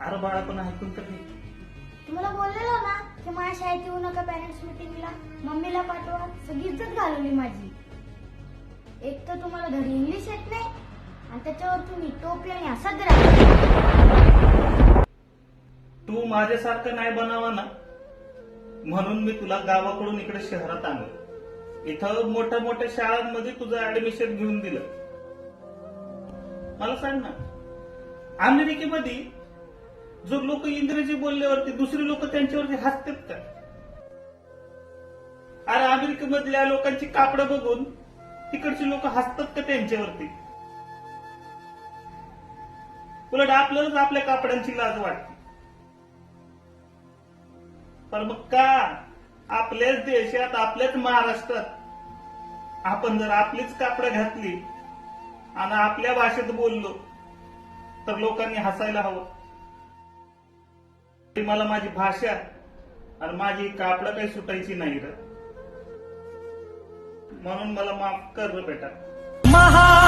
बाळा पण ऐकून तर घे. तुम्हाला बोललेलो ना की माझ्या शाळेत येऊ नका पॅरेंट्स मिटिंगला मम्मीला पाठवा. सगळी इज्जत घालवली माझी. एक तर तुम्हाला घरी इंग्लिश येत नाही आणि त्याच्यावर तुम्ही टोपी आणि हसत राहा तू माझ्यासारखं नाही बनावा ना? म्हणून मी तुला गावाकडून इकडे शहरात आणलं. इथं मोठ्या मोठ्या शाळांमध्ये तुझं ऍडमिशन घेऊन दिलं. मला सांग ना अमेरिकेमध्ये जो लोक इंग्रजी बोलल्यावरती दुसरी लोक त्यांच्यावरती हसतात का अरे अमेरिकेमधल्या लोकांची कापड बघून तिकडची लोक हसतात का त्यांच्यावरती? उलट आपल्यालाच आपल्या कापडांची लाज वाटते. पण मग का? आपल्याच देशात आपल्याच महाराष्ट्रात आपण जर आपलीच कापडं घातली आणि आपल्या भाषेत बोललो तर लोकांनी हसायला हवं. ती मला माझी भाषा आणि माझी कापडं काही सुटायची नाही र. म्हणून मला माफ कर बेटा. महा